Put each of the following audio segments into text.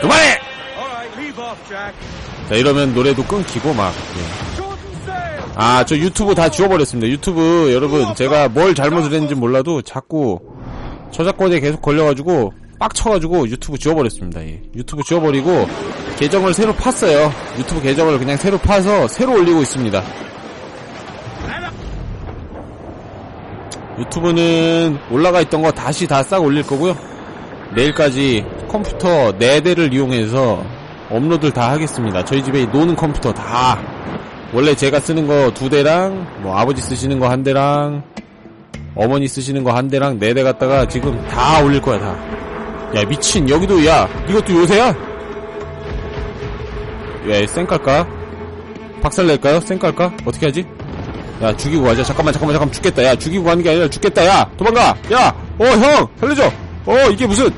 그만해! 자 이러면 노래도 끊기고 막 예. 아 저 유튜브 다 지워버렸습니다. 유튜브 여러분 제가 뭘 잘못을 했는지 몰라도 자꾸 저작권에 계속 걸려가지고 빡쳐가지고 유튜브 지워버렸습니다. 예. 유튜브 지워버리고 계정을 새로 팠어요. 유튜브 계정을 그냥 새로 파서 새로 올리고 있습니다. 유튜브는 올라가 있던 거 다시 다 싹 올릴 거고요 내일까지 컴퓨터 4대를 이용해서 업로드를 다 하겠습니다. 저희 집에 노는 컴퓨터 다 원래 제가 쓰는 거 두 대랑 뭐 아버지 쓰시는 거 한 대랑 어머니 쓰시는 거 한 대랑 네 대 갖다가 지금 다 올릴 거야 다. 야 미친 여기도 야 이것도 요새야? 야 쌩 깔까? 박살 낼까요? 쌩 깔까? 어떻게 하지? 야 죽이고 가자 잠깐만 잠깐만 잠깐만 죽겠다 야 죽이고 가는 게 아니라 죽겠다 야 도망가 야 어 형 살려줘 어 이게 무슨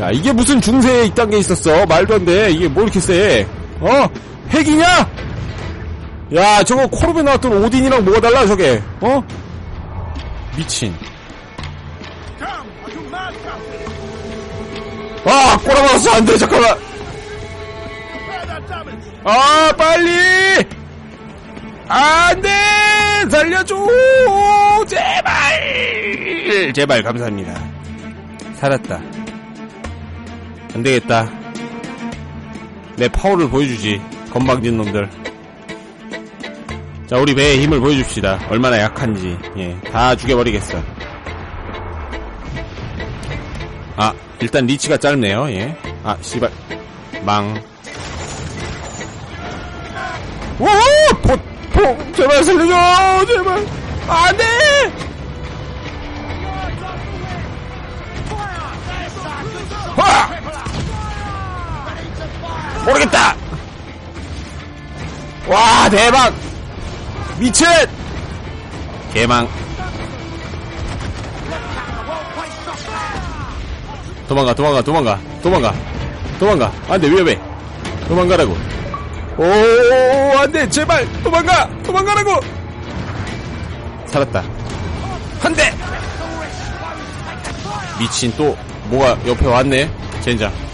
야 이게 무슨 중세에 이딴 게 있었어? 말도 안 돼. 이게 뭐 이렇게 세? 어? 핵이냐? 야 저거 코르베 나왔던 오딘이랑 뭐가 달라 저게? 어? 미친. 아 꼬라박았어. 안 돼 잠깐만. 아 빨리! 안 돼! 살려줘! 제발! 제발 감사합니다. 살았다 안 되겠다 내 파워를 보여주지 건방진 놈들 자 우리 배의 힘을 보여줍시다 얼마나 약한지 예, 다 죽여버리겠어 아 일단 리치가 짧네요 예. 아 씨발 망 오! 포! 포! 제발 살려줘! 제발! 안 돼! 와! 모르겠다! 와, 대박! 미친! 개망. 도망가, 도망가, 도망가, 도망가, 도망가. 안 돼, 위험해. 도망가라고. 오, 안 돼, 제발! 도망가! 도망가라고! 살았다. 한 대! 미친 또, 뭐가 옆에 왔네? 젠장.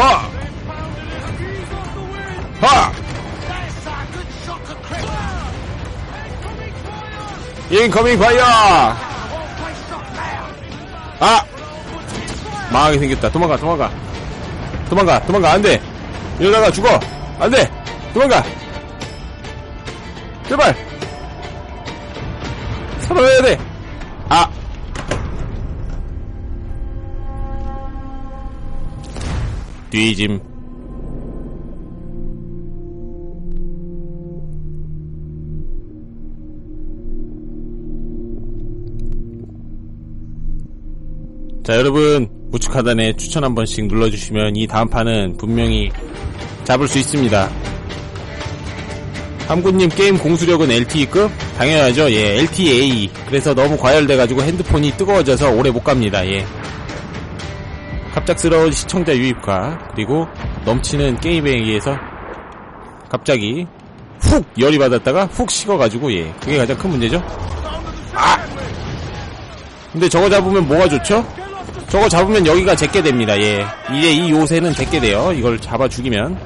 하! 하! 인커밍 파이어! 아! 망하게 생겼다. 도망가, 도망가. 도망가, 도망가, 안 돼! 이러다가 죽어! 안 돼! 도망가! 제발! 살아야 돼! 뒤짐. 자, 여러분, 우측 하단에 추천 한 번씩 눌러주시면 이 다음 판은 분명히 잡을 수 있습니다. 함구님 게임 공수력은 LTE급? 당연하죠. 예, LTA. 그래서 너무 과열돼가지고 핸드폰이 뜨거워져서 오래 못 갑니다. 예. 갑작스러운 시청자 유입과 그리고 넘치는 게임에 의해서 갑자기 훅 열이 받았다가 훅 식어가지고 예 그게 가장 큰 문제죠? 아! 근데 저거 잡으면 뭐가 좋죠? 저거 잡으면 여기가 제게 됩니다 예. 이제 이 요새는 제게 돼요. 이걸 잡아 죽이면.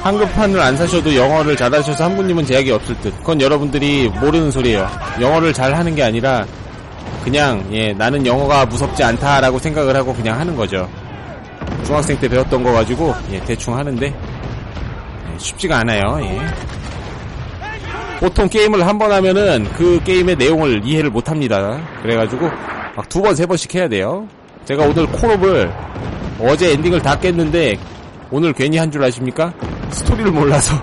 한급판을 안 사셔도 영어를 잘하셔서 한군님은 제약이 없을 듯. 그건 여러분들이 모르는 소리예요. 영어를 잘하는 게 아니라 그냥 예 나는 영어가 무섭지 않다라고 생각을 하고 그냥 하는 거죠. 중학생 때 배웠던 거 가지고 예 대충 하는데 예, 쉽지가 않아요. 예. 보통 게임을 한 번 하면은 그 게임의 내용을 이해를 못 합니다. 그래가지고 막 두 번 세 번씩 해야 돼요. 제가 오늘 콜업을 어제 엔딩을 다 깼는데 오늘 괜히 한 줄 아십니까? 스토리를 몰라서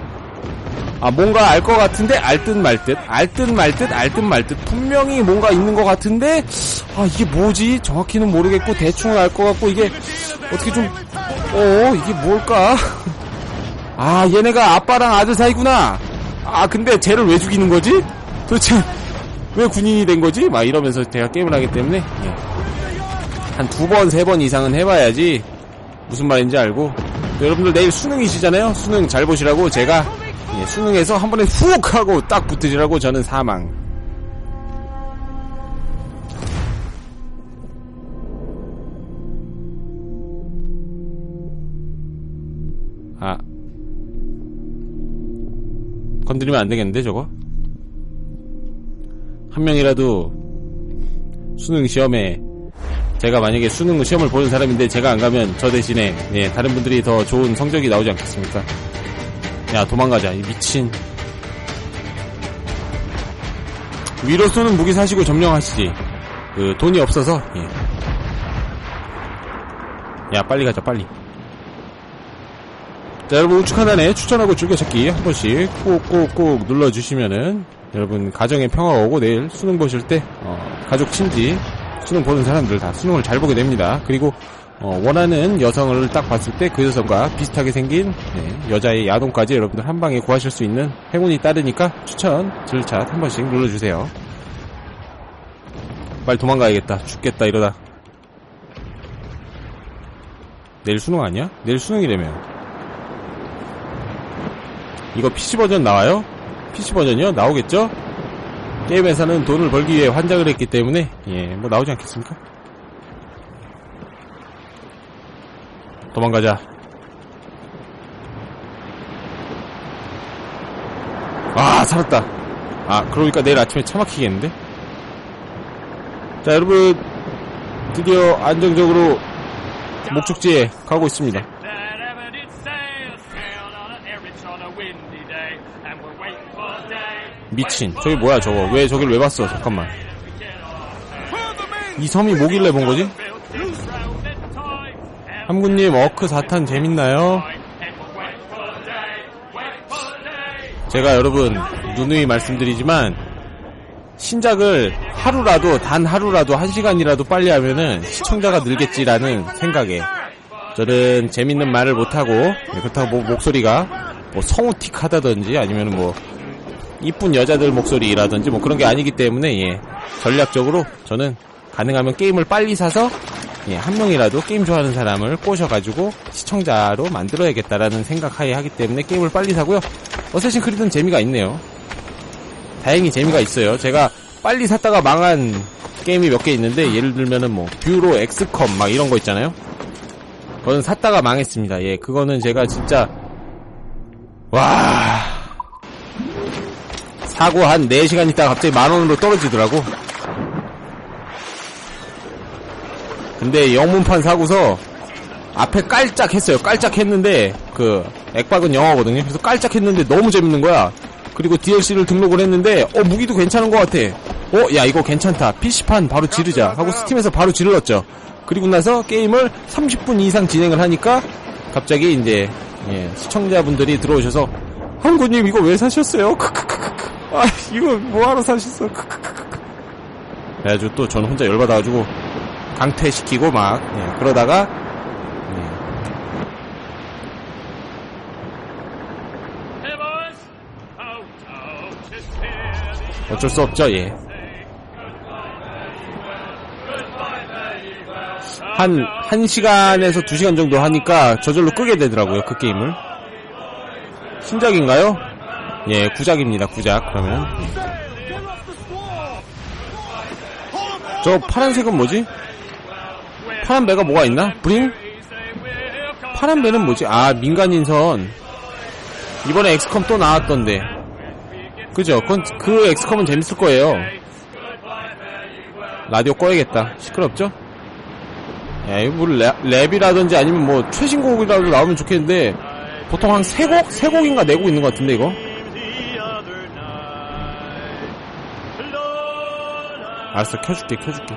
아 뭔가 알 것 같은데 알 듯 말 듯 알 듯 말 듯 알 듯 말 듯. 분명히 뭔가 있는 것 같은데 아 이게 뭐지? 정확히는 모르겠고 대충 알것 같고 이게 어떻게 좀 어 이게 뭘까? 아 얘네가 아빠랑 아들 사이구나. 아 근데 쟤를 왜 죽이는 거지? 도대체 왜 군인이 된 거지? 막 이러면서 제가 게임을 하기 때문에 예. 한두 번 세 번 이상은 해봐야지 무슨 말인지 알고. 여러분들 내일 수능이시잖아요? 수능 잘 보시라고 제가 예, 수능에서 한 번에 훅 하고 딱 붙으시라고 저는 사망. 아. 건드리면 안 되겠는데, 저거? 한 명이라도 수능 시험에 제가 만약에 수능 시험을 보는 사람인데 제가 안 가면 저 대신에 예, 다른 분들이 더 좋은 성적이 나오지 않겠습니까? 야 도망가자 이 미친 위로 쏘는 무기 사시고 점령하시지 그 돈이 없어서 예. 야 빨리 가자 빨리 자 여러분 우측 하단에 추천하고 즐겨찾기 한 번씩 꾹꾹꾹 눌러주시면은 여러분 가정에 평화가 오고 내일 수능 보실 때 어, 가족 친지 수능 보는 사람들 다 수능을 잘 보게 됩니다. 그리고 어, 원하는 여성을 딱 봤을 때 그 여성과 비슷하게 생긴 네, 여자의 야동까지 여러분들 한 방에 구하실 수 있는 행운이 따르니까 추천 즐샷 한 번씩 눌러주세요. 빨리 도망가야겠다. 죽겠다 이러다. 내일 수능 아니야? 내일 수능이라며. 이거 PC 버전 나와요? PC 버전이요? 나오겠죠? 게임 회사는 돈을 벌기 위해 환장을 했기 때문에 예, 뭐 나오지 않겠습니까? 도망가자. 아, 살았다. 아, 그러니까 내일 아침에 차 막히겠는데? 자, 여러분, 드디어 안정적으로 목적지에 가고 있습니다. 미친. 저기 뭐야, 저거. 왜 저길 왜 봤어? 잠깐만. 이 섬이 뭐길래 본 거지? Built to shroud and tie, and 함군님, 어크 사탄 재밌나요? 제가 여러분 누누이 말씀드리지만 신작을 하루라도 단 하루라도 한 시간이라도 빨리 하면은 시청자가 늘겠지라는 생각에 저는 재밌는 말을 못하고 네, 그렇다고 뭐 목소리가 뭐 성우틱하다든지 아니면 뭐 이쁜 여자들 목소리라든지 뭐 그런 게 아니기 때문에 예 전략적으로 저는 가능하면 게임을 빨리 사서 예, 한 명이라도 게임 좋아하는 사람을 꼬셔가지고 시청자로 만들어야겠다라는 생각하에 하기 때문에 게임을 빨리 사고요. 어쌔신 크리드는 재미가 있네요. 다행히 재미가 있어요. 제가 빨리 샀다가 망한 게임이 몇 개 있는데 예를 들면은 뭐 뷰로 엑스컴 막 이런 거 있잖아요. 그거는 샀다가 망했습니다. 예, 그거는 제가 진짜 와 사고 한 4시간 있다가 갑자기 만 원으로 떨어지더라고. 근데 영문판 사고서 앞에 깔짝 했어요. 깔짝 했는데 그 액박은 영어거든요. 그래서 깔짝 했는데 너무 재밌는 거야. 그리고 DLC를 등록을 했는데 어 무기도 괜찮은 것 같아. 어 야 이거 괜찮다. PC판 바로 지르자 하고 스팀에서 바로 질렀죠. 그리고 나서 게임을 30분 이상 진행을 하니까 갑자기 이제 예, 시청자분들이 들어오셔서 한구님 이거 왜 사셨어요? 크크크크크. 아 이거 뭐하러 사셨어? 크크크크. 그래가지고 또전 혼자 열받아가지고 강퇴시키고 막 예, 그러다가 예, 어쩔 수 없죠 예. 한, 한 시간에서 두 시간 정도 하니까 저절로 끄게 되더라고요, 그 게임을. 신작인가요? 예, 구작입니다, 구작, 그러면. 저 파란색은 뭐지? 파란 배가 뭐가 있나? 브링? 파란 배는 뭐지? 아, 민간인선. 이번에 엑스컴 또 나왔던데. 그죠? 그건, 그 엑스컴은 재밌을 거예요. 라디오 꺼야겠다. 시끄럽죠? 야, 이거 뭐 랩, 랩이라든지 아니면 뭐 최신곡이라도 나오면 좋겠는데 보통 한 세 곡? 세 곡인가 내고 있는 것 같은데 이거? 알았어 켜줄게 켜줄게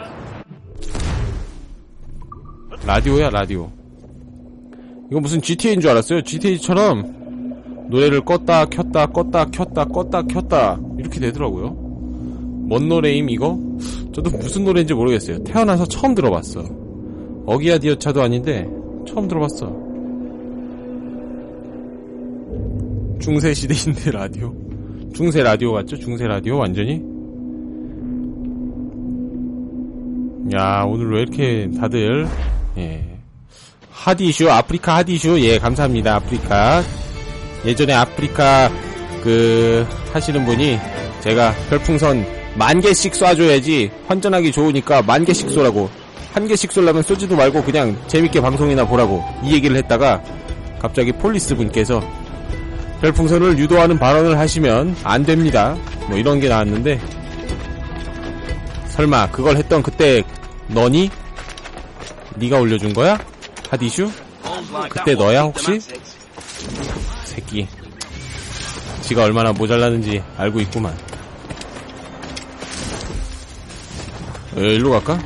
라디오야 라디오 이거 무슨 GTA인 줄 알았어요 GTA처럼 노래를 껐다 켰다 껐다 켰다 껐다 켰다 이렇게 되더라고요 뭔 노래임 이거? 저도 무슨 노래인지 모르겠어요 태어나서 처음 들어봤어 어기야 디어차도 아닌데 처음 들어봤어. 중세 시대인데 라디오. 중세 라디오 같죠? 중세 라디오 완전히. 야 오늘 왜 이렇게 다들 예 하디 이슈 아프리카 하디 이슈 예 감사합니다 아프리카 예전에 아프리카 그 하시는 분이 제가 별풍선 만 개씩 쏴줘야지 환전하기 좋으니까 만 개씩 쏘라고 한 개씩 쏠라면 쏘지도 말고 그냥 재밌게 방송이나 보라고 이 얘기를 했다가 갑자기 폴리스 분께서 별풍선을 유도하는 발언을 하시면 안 됩니다. 뭐 이런 게 나왔는데 설마 그걸 했던 그때 너니? 네가 올려준 거야? 하디슈? 그때 너야 혹시? 새끼 지가 얼마나 모자라는지 알고 있구만 에, 일로 갈까?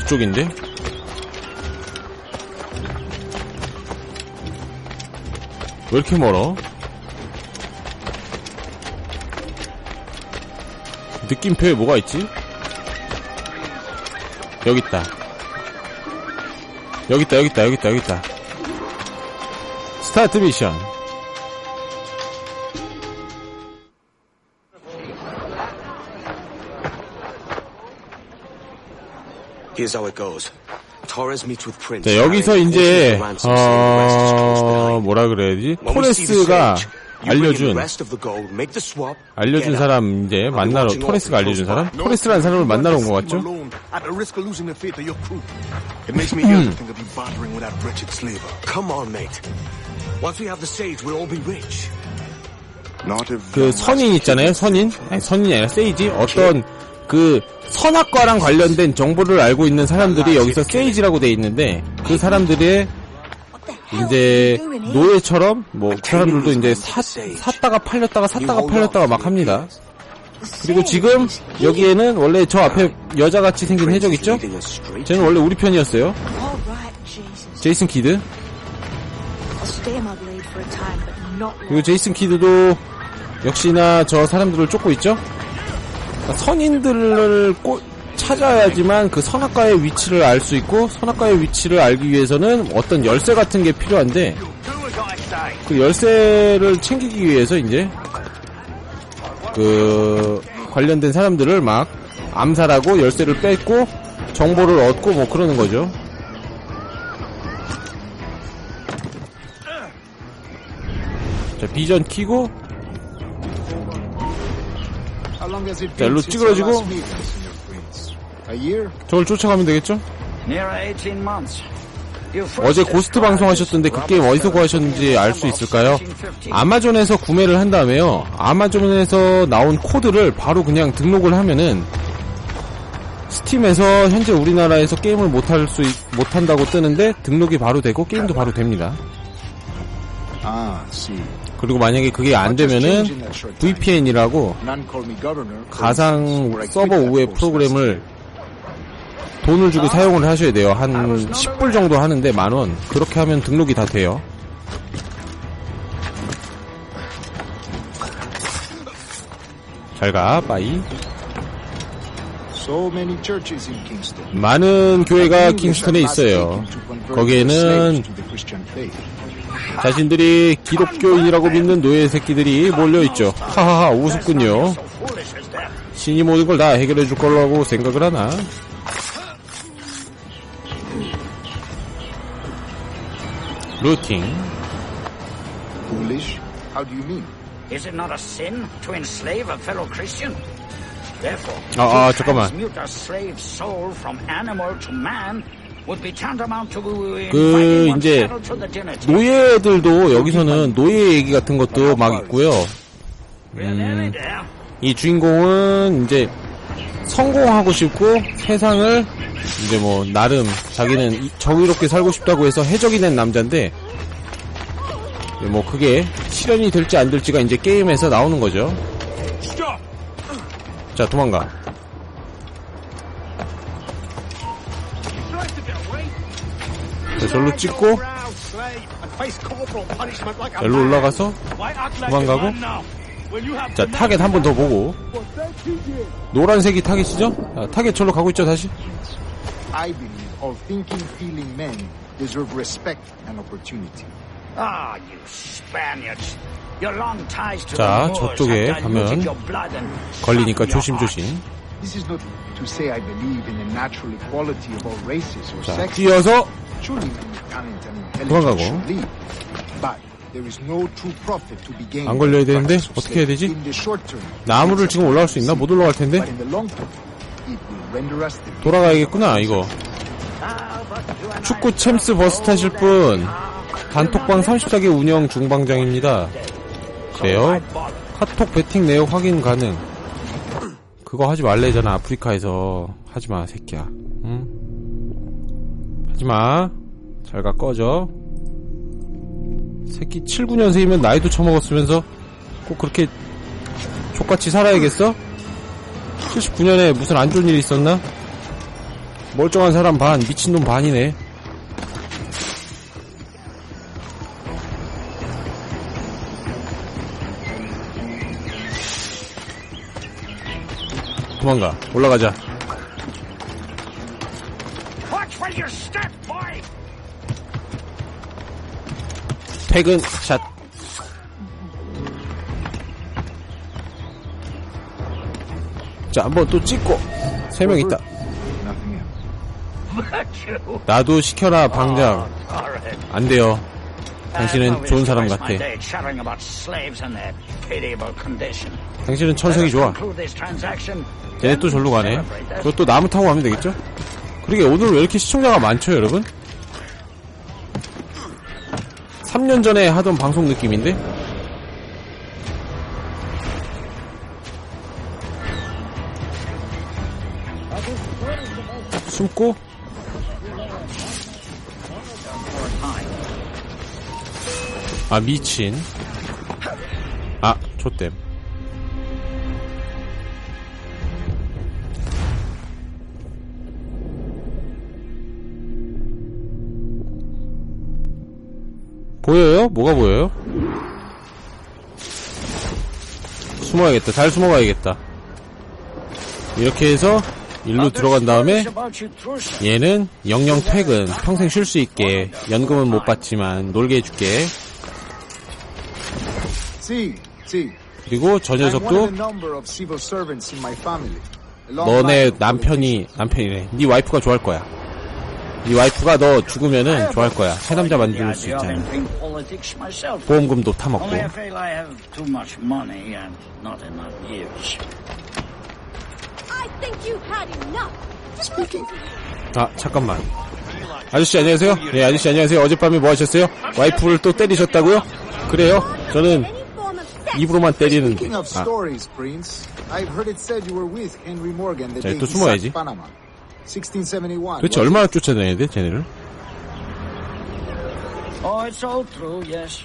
저쪽인데? 왜 이렇게 멀어? 느낌표에 뭐가 있지? 여기 있다. 여기 있다, 여기 있다, 여기 있다, 여기 있다. 스타트 미션. 자, 여기서 이제, 어. 뭐라 그래야지? 토레스가 알려준, 알려준. 사람 이제 만나러, 토레스가 알려준 사람? 토레스라는 사람을 만나러 온 것 같죠? 그 선인 있잖아요, 선인? 아니, 선인이 아니라 세이지? 어떤 그 선악과랑 관련된 정보를 알고 있는 사람들이 여기서 세이지라고 돼 있는데 그 사람들의 이제 노예처럼 뭐그 사람들도 이제 사, 샀다가 팔렸다가 샀다가 팔렸다가 막 합니다. 그리고 지금 여기에는 원래 저 앞에 여자같이 생긴 해적 있죠? 쟤는 원래 우리 편이었어요. 제이슨 키드. 그리고 제이슨 키드도 역시나 저 사람들을 쫓고 있죠? 그러니까 선인들을 꼭 찾아야지만 그 선악과의 위치를 알 수 있고 선악과의 위치를 알기 위해서는 어떤 열쇠 같은 게 필요한데 그 열쇠를 챙기기 위해서 이제 그 관련된 사람들을 막 암살하고 열쇠를 뺏고 정보를 얻고 뭐 그러는 거죠. 자 비전 키고 자, 일로 찌그러지고. 저걸 쫓아가면 되겠죠? Near 18 months. You first 어제 고스트 방송하셨던데 그 게임 어디서 구하셨는지 알 수 있을까요? 아마존에서 구매를 한 다음에요. 아마존에서 나온 코드를 바로 그냥 등록을 하면은 스팀에서 현재 우리나라에서 게임을 못할 수 있- 못한다고 뜨는데 등록이 바로 되고 게임도 바로 됩니다. See. 그리고 만약에 그게 안 되면은 VPN이라고 가상 서버 우회 프로그램을 돈을 주고 사용을 하셔야 돼요. 한 10불 정도 하는데 만 원. 그렇게 하면 등록이 다 돼요. 잘 가, 빠이. So many churches in Kingston. 많은 교회가 킹스턴에 있어요. 거기에는. 자신들이 기독교인이라고 믿는 노예 새끼들이 몰려있죠. 하하하, 우습군요. 신이 모든 걸 다 해결해 줄 거라고 생각을 하나? 루팅. Foolish? How do you mean? Is it not a sin to enslave a fellow Christian? Therefore, 아, 아, to 잠깐만. transmute a slave's soul from animal to man would be tantamount to 그, 이제. 노예들도 여기서는 노예 얘기 같은 것도 막 있고요. There. 이 주인공은 이제 성공하고 싶고 세상을 이제 뭐 나름 자기는 이- 정의롭게 살고 싶다고 해서 해적이 된 남자인데 뭐 그게 실현이 될지 안 될지가 이제 게임에서 나오는 거죠. 자 도망가. 자, 절로 찍고 자, 일로 올라가서 도망가고 자 타겟 한 번 더 보고 노란색이 타겟이죠? 자, 타겟 절로 가고 있죠 다시 I believe all thinking, feeling men deserve respect and opportunity. Ah, you Spaniards. Your long ties to 자, the Moors 저쪽에 가면 diluted your blood and 걸리니까 조심조심 This is not to say I believe in the natural equality of all races or 자 sexes. 뛰어서 Surely men with talent and 도망가고. intelligence should lead. But there is no true profit to be gained. 안 걸려야 되는데 어떻게 해야 되지? In the short term, 나무를 지금 올라갈 수 있나? 못 올라갈 텐데 but in the long term, 돌아가야겠구나 이거. 축구 챔스 버스 타실 분 단톡방 34개 운영 중방장입니다. 그래요? 카톡 배팅 내역 확인 가능. 그거 하지 말래잖아 아프리카에서. 하지마 새끼야. 응? 하지마. 잘가 꺼져. 새끼 7, 9년생이면 나이도 처먹었으면서 꼭 그렇게 족같이 살아야겠어? 79년에 무슨 안 좋은 일 있었나? 멀쩡한 사람 반, 미친놈 반이네. 도망가. 올라가자. 퇴근 샷. 자, 한번 또 찍고. 세 명 있다. 나도 시켜라, 방장. 안 돼요. 당신은 좋은 사람 같아. 당신은 천성이 좋아. 얘네 또 절로 가네. 그것도 나무 타고 가면 되겠죠? 그러게 오늘 왜 이렇게 시청자가 많죠, 여러분? 3년 전에 하던 방송 느낌인데? 숨고? 아, 미친. 아, 좆댐. 보여요? 뭐가 보여요? 숨어야겠다. 잘 숨어가야겠다. 이렇게 해서 일로 들어간 다음에 얘는 영영 퇴근. 평생 쉴 수 있게. 연금은 못 받지만 놀게 해줄게. 그리고 저 녀석도 너네 남편이 남편이래. 네 와이프가 좋아할 거야. 네 와이프가 너 죽으면은 좋아할 거야. 새 남자 만들 수 있잖아. 보험금도 타먹고. 아 잠깐만 아저씨 안녕하세요 네 아저씨 안녕하세요 어젯밤에 뭐 하셨어요? 와이프를 또 때리셨다고요? 그래요 저는. 입으로만 때리는데 아 자, 또 숨어야지. sacked Panama. 1671. 도대체 얼마나? 쫓아다녀야 돼 쟤네를? Oh, it's all true, yes.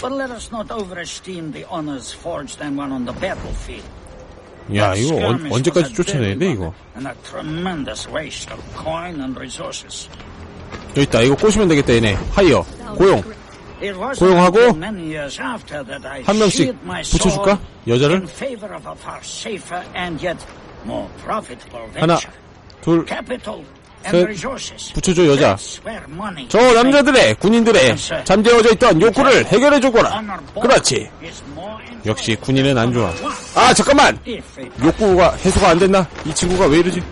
But let us not overesteem the honors forged and won on the battlefield. 야 이거 언, 언제까지 쫓아내야 돼 이거. 여기 있다 이거 꼬시면 되겠다 얘네 하이어 고용 고용하고 한 명씩 붙여줄까? 여자를 하나. 둘 Resources. 붙여줘 여자. 저 남자들의 군인들의 잠재워져 있던 욕구를 해결해 주거라 그렇지. 역시 군인은 안 좋아. 아 잠깐만! 욕구가 해소가 안 됐나? 이 친구가 왜 이러지?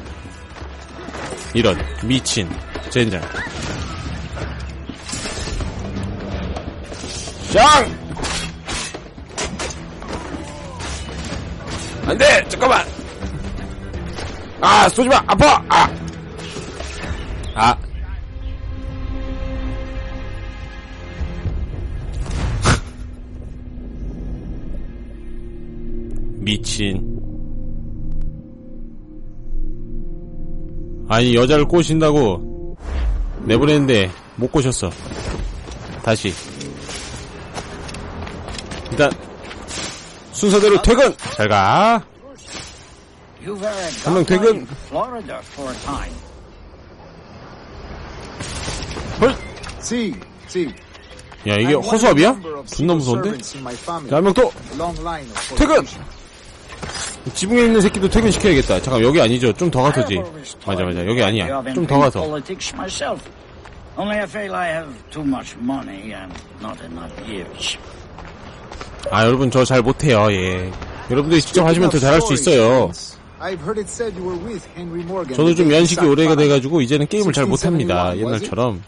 이런 미친 젠장. 짱! 안돼! 잠깐만! 아 쏘지마! 아파! 아 아. 미친 아니 여자를 꼬신다고 내보냈는데 못 꼬셨어 다시 일단 순서대로 퇴근 were a 한명 퇴근. 헐! 야 이게 허수아비야? 존나 무서운데? servants in my family. 자, 한명 또! 퇴근! 지붕에 있는 새끼도 퇴근시켜야겠다 잠깐 여기 아니죠 좀 더 가서지 맞아 맞아 여기 아니야 좀 더 가서. 아 여러분 저 잘 못해요 예 여러분들이 직접 하시면 더 잘할 수 있어요. 저도 좀 연식이 오래가. 돼가지고 이제는 게임을 잘 못합니다 1671, was it? 옛날처럼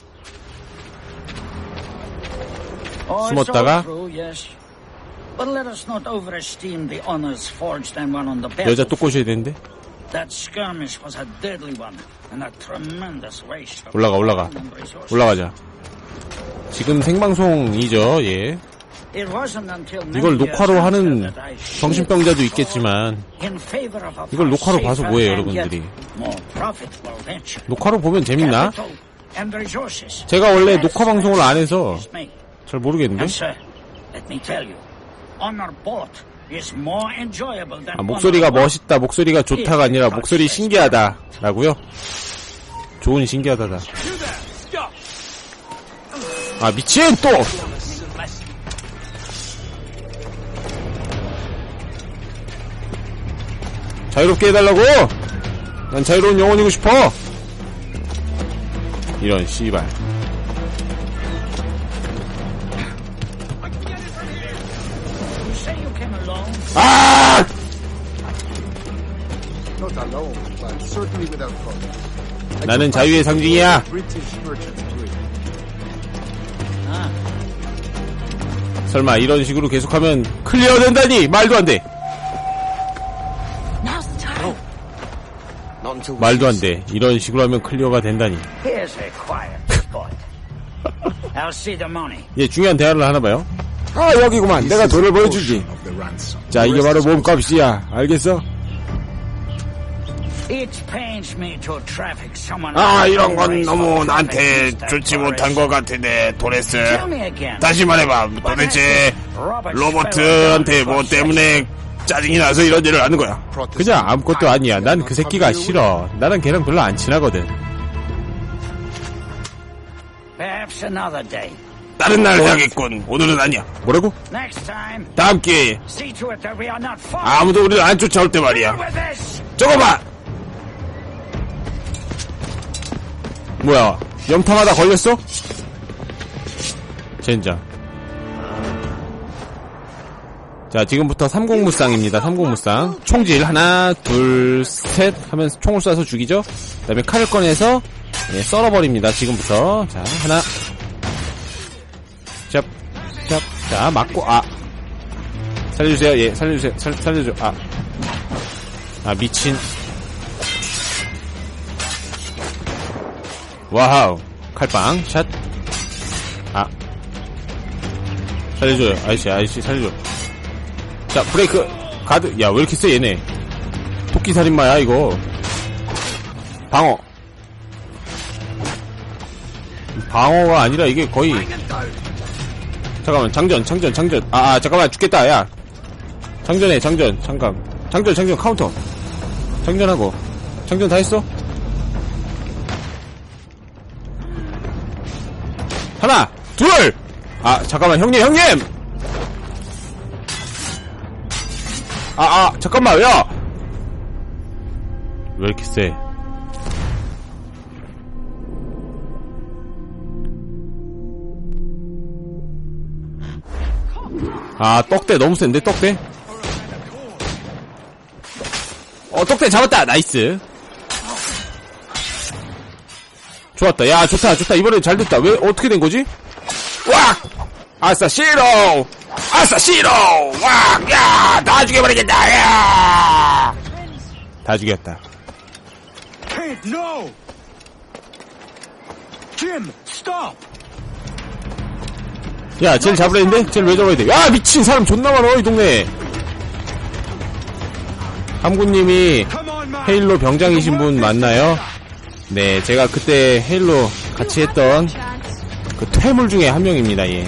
Oh, 숨었다가. But let us not overesteem the honors forged and won on the 여자 또 battlefield. 꼬셔야 되는데 That skirmish was a deadly one and a tremendous waste 올라가, 올라가. 올라가자. 지금 생방송이죠, 예. 이걸 녹화로 하는 정신병자도 있겠지만 이걸 녹화로 봐서 yet 여러분들이. 녹화로 보면 재밌나? 제가 원래 녹화 방송을 안 해서. 잘 모르겠는데. 아, 목소리가 멋있다, 목소리가 좋다가 아니라 목소리 신기하다라고요? 좋은 신기하다다. 아 미친 또! 자유롭게 해달라고! 난 자유로운 영혼이고 싶어! 이런 씨발. Alone? 아! Not alone, but certainly without cause. 나는 자유의 상징이야. 설마 이런 식으로 계속하면 클리어 된다니 말도 안 돼. 말도 안 돼. 이런 식으로 하면 클리어가 된다니. Here's a quiet spot. I'll see the money. 예, 중요한 대화를 하나 봐요. 아, 여기구만. 내가 돈을 보여주지. 자, 이게 바로 몸값이야. 알겠어? It pains me to traffic someone. 아, 이런 건 너무 나한테 좋지. 못한 것 같은데, 도레스. 다시 말해봐. 도대체 로버트한테 뭐 때문에 짜증이 나서 이런 일을 하는 거야. 그냥 아무것도 아니야. 난 그 새끼가 싫어. 나는 걔랑 별로 안 친하거든. 다른 날 해야겠군. 오늘은 아니야. 뭐라고? 다음 기회에. 아무도 우리를 안 쫓아올 때 말이야. 저거 봐! 뭐야, 염탐하다 걸렸어? 젠장. 자, 지금부터 삼공무쌍입니다. 삼공무쌍. 총질 하나, 둘, 셋 하면 총을 쏴서 죽이죠. 그 다음에 칼을 꺼내서 예, 썰어버립니다. 지금부터. 자, 하나. 짭, 짭. 자, 맞고, 아. 살려주세요. 예, 살려주세요. 살, 살려줘. 아. 아, 미친. 와우. 칼빵, 샷. 아. 살려줘요. 아저씨, 아저씨, 살려줘. 자, 브레이크. 가드. 야, 왜 이렇게 세, 얘네. 토끼 살인마야, 이거. 방어. 방어가 아니라 이게 거의. 잠깐만, 장전, 장전, 장전. 아, 아 잠깐만, 죽겠다, 야. 장전해, 장전, 잠깐. 장전, 장전, 카운터. 장전하고. 장전 다 했어? 하나, 둘! 아, 잠깐만, 형님, 형님! 아, 아, 잠깐만, 야! 왜 이렇게 세? 아, 떡대 너무 센데, 떡대? 어, 떡대 잡았다! 나이스. 좋았다. 야, 좋다, 좋다. 이번엔 잘 됐다. 왜, 어떻게 된 거지? 왁! 아싸, 시로! 아싸, 시로! 왁! 야! 다 죽여버리겠다! 야! 다 죽였다. Kid, no! Jim, stop! 야, 쟤를 잡으려 했는데? 쟤를 왜 잡아야 돼? 야, 미친 사람 존나 많어, 이 동네에. 함구님이! 헤일로 병장이신 분 맞나요? 네, 제가 그때 헤일로 같이 했던 그 퇴물 중에 한 명입니다, 예.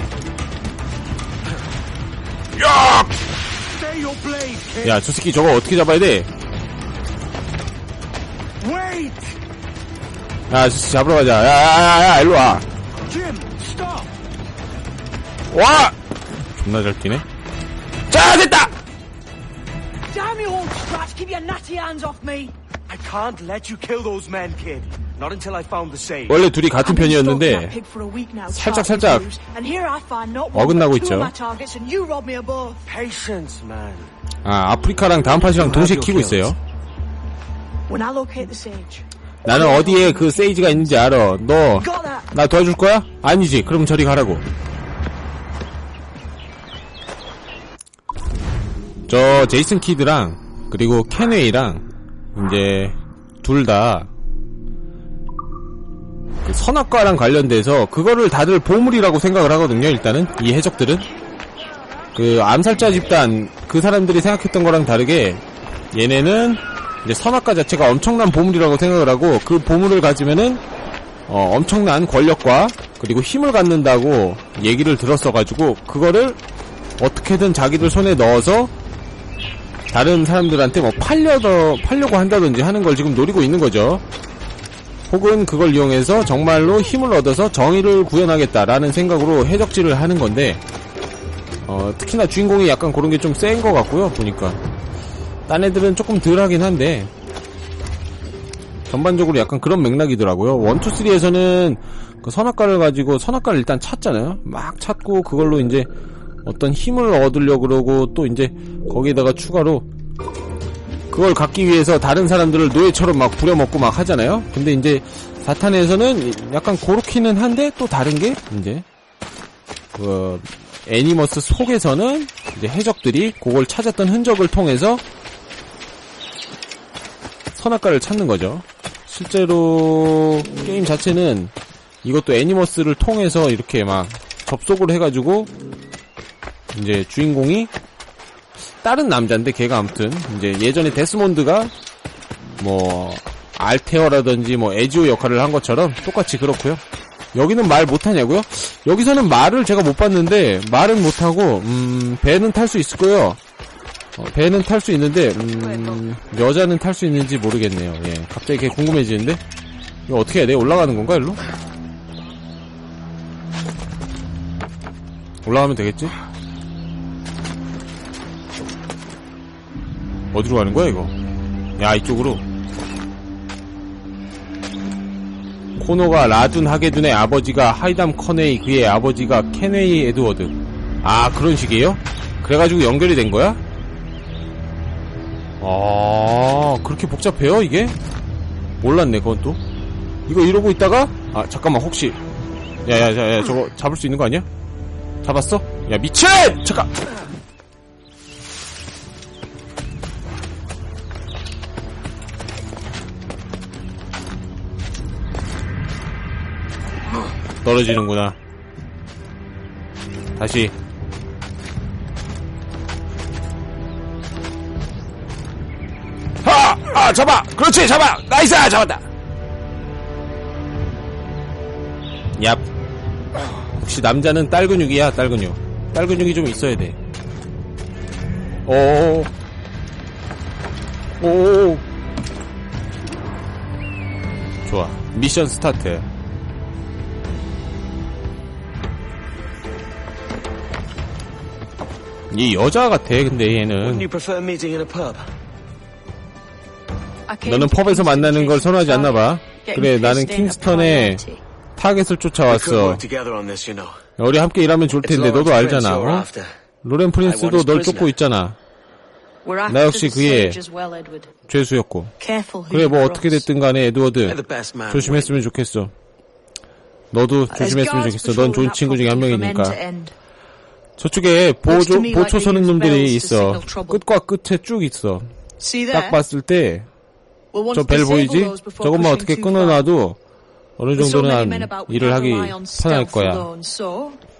야! 야, 저 새끼 저거 어떻게 잡아야 돼? 야, 저 새끼 잡으러 가자. 야, 야, 야, 야, 일로 와. 와! 존나 잘 뛰네. 자, 됐다! Damn you old scratch, keep your natty hands off me. I can't let you kill those men, kid. Not until I found the sage. 원래 둘이 같은 편이었는데, 살짝, 살짝 어긋나고 있죠. 아, 아프리카랑 다음 팟이랑 동시에 키고 있어요. 나는 어디에 그 세이지가 있는지 알아. 너? 나 도와줄 거야? 아니지. 그럼 저리 가라고. 저 제이슨 키드랑 그리고 켄웨이랑 이제 둘다 그 선악과랑 관련돼서 그거를 다들 보물이라고 생각을 하거든요. 일단은 이 해적들은 그 암살자 집단 그 사람들이 생각했던 거랑 다르게 얘네는 이제 선악과 자체가 엄청난 보물이라고 생각을 하고 그 보물을 가지면은 어, 엄청난 권력과 그리고 힘을 갖는다고 얘기를 들었어가지고 그거를 어떻게든 자기들 손에 넣어서 다른 사람들한테 뭐 팔려더 팔려고 한다든지 하는 걸 지금 노리고 있는 거죠. 혹은 그걸 이용해서 정말로 힘을 얻어서 정의를 구현하겠다라는 생각으로 해적질을 하는 건데 어, 특히나 주인공이 약간 그런 게 좀 센 것 같고요. 보니까 딴 애들은 조금 덜하긴 한데 전반적으로 약간 그런 맥락이더라고요. 1, 2, 3에서는 그 선악과를 가지고 선악과를 일단 찾잖아요. 막 찾고 그걸로 이제 어떤 힘을 얻으려고 그러고 또 이제 거기에다가 추가로 그걸 갖기 위해서 다른 사람들을 노예처럼 막 부려먹고 막 하잖아요. 근데 이제 사탄에서는 약간 그렇기는 한데 또 다른 게 이제 그 애니머스 속에서는 이제 해적들이 그걸 찾았던 흔적을 통해서 선악과를 찾는 거죠. 실제로 게임 자체는 이것도 애니머스를 통해서 이렇게 막 접속을 해가지고 이제 주인공이 다른 남자인데 걔가 아무튼 이제 예전에 데스몬드가 뭐 알테어라든지 뭐 에지오 역할을 한 것처럼 똑같이 그렇고요. 여기는 말 못하냐고요? 여기서는 말을 제가 못 봤는데 말은 못하고 음 배는 탈 수 있을 거예요. 어, 배는 탈 수 있는데 음 여자는 탈 수 있는지 모르겠네요. 예, 갑자기 걔 궁금해지는데 이거 어떻게 해야 돼? 올라가는 건가 일로? 올라가면 되겠지? 어디로 가는 거야 이거? 야 이쪽으로 코노가 라둔 하게둔의 아버지가 하이담 커네이 그의 아버지가 케네이 에드워드 아 그런 식이에요? 그래가지고 연결이 된 거야? 아 그렇게 복잡해요 이게? 몰랐네 그건 또 이거 이러고 있다가 아 잠깐만 혹시 야야야야 저거 잡을 수 있는 거 아니야? 잡았어? 야 미친! 잠깐 떨어지는구나. 다시. 하! 아, 잡아! 그렇지, 잡아! 나이스! 잡았다! 얍. 혹시 남자는 딸 근육이야, 딸 근육. 딸 근육이 좀 있어야 돼. 오. 오. 좋아. 미션 스타트. 얘 여자 같아 근데 얘는? 너는 펍에서 만나는 걸 선호하지 않나 봐. 그래 나는 킹스턴에 타겟을 쫓아왔어. 우리 함께 일하면 좋을 텐데 너도 알잖아 어? 로렌 프린스도 널 쫓고 있잖아. 나 역시 그의 죄수였고. 그래 뭐 어떻게 됐든 간에 에드워드. 조심했으면 좋겠어. 너도 조심했으면 좋겠어. 넌 좋은 친구 중에 한 명이니까 저쪽에 보조, 보초 서는 놈들이 있어 끝과 끝에 쭉 있어 딱 봤을 때 저 벨 보이지? 저것만 어떻게 끊어놔도 어느 정도는 한 일을 하기 편할 거야.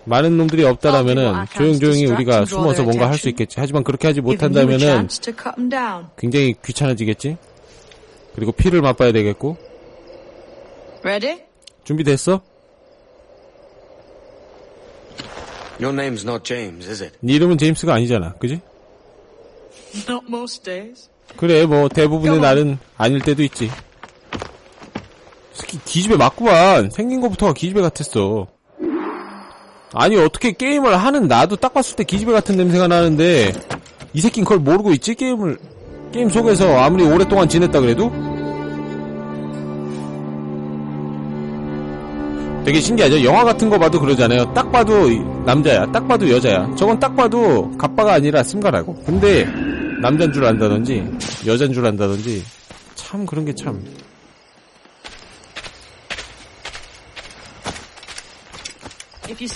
많은 놈들이 없다라면은 조용조용히 우리가 숨어서 뭔가 할 수 있겠지. 하지만 그렇게 하지 못한다면은 굉장히 귀찮아지겠지. 그리고 피를 맛봐야 되겠고. 준비됐어? Your name's not James, is it? 네 이름은 제임스가 아니잖아. 그지? Not most days. 그래 뭐 대부분의 날은 아닐 때도 있지. 새끼 기집애 맞구만. 생긴 것부터가 기집애 같았어. 아니 어떻게 게임을 하는 나도 딱 봤을 때 기집애 같은 냄새가 나는데 이 새끼는 그걸 모르고 있지 게임을 게임 속에서 아무리 오랫동안 지냈다 그래도 되게 신기하죠. 영화 같은 거 봐도 그러잖아요. 딱 봐도 남자야 딱 봐도 여자야. 저건 딱 봐도 갑바가 아니라 승가라고. 근데 남잔 줄 안다든지 여잔 줄 안다든지 참 그런 게참. If you